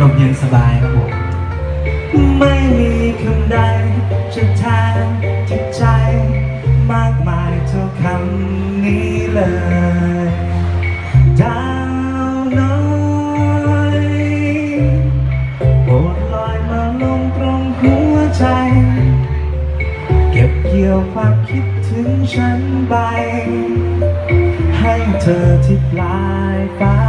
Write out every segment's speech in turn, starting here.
ลมเย็นสบายครับผมไม่มีคำใดจะแทนจิตใจ มากมายเท่าคำนี้เลยดาวน้อยโปรดลอยมาลงตรงหัวใจ เก็บเกี่ยวความคิดถึงฉันไป ให้เธอที่ปลายฟ้า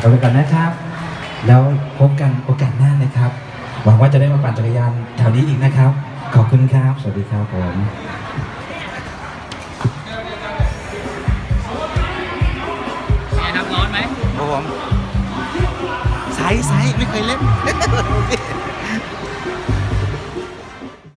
กกันไปก่อนนะครับ แล้วพบกันโอกาสหน้านะครับ หวังว่าจะได้มาปั่นจักรยานแถวนี้อีกนะครับ ขอบคุณครับ สวัสดีครับผมไงครับร้อนไหมครับผมไซส์ไซส์ไม่เคยเล่น